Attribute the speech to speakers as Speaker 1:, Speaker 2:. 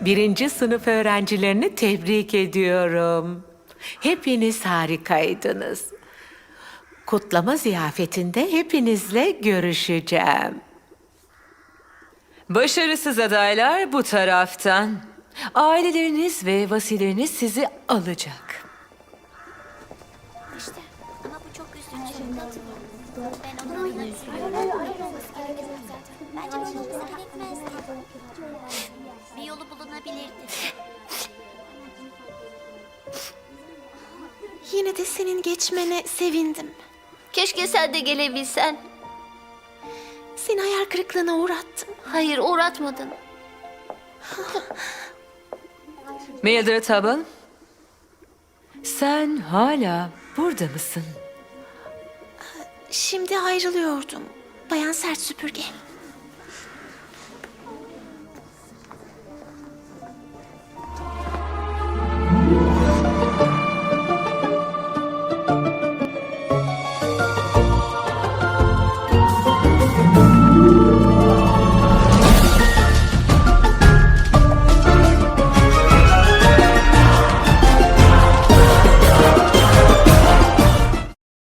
Speaker 1: Birinci sınıf öğrencilerini tebrik ediyorum. Hepiniz harikaydınız. Kutlama ziyafetinde hepinizle görüşeceğim.
Speaker 2: Başarısız adaylar bu taraftan. Aileleriniz ve vasileriniz sizi alacak.
Speaker 3: İşte ama bu çok üzücü. Ben onu
Speaker 4: Yine de senin geçmene sevindim.
Speaker 3: Keşke sen de gelebilsen.
Speaker 4: Seni hayal kırıklığına uğrattım.
Speaker 3: Hayır uğratmadın.
Speaker 2: Mildred Hubble, sen hala burada mısın?
Speaker 4: Şimdi ayrılıyordum. Bayan Sert Süpürge.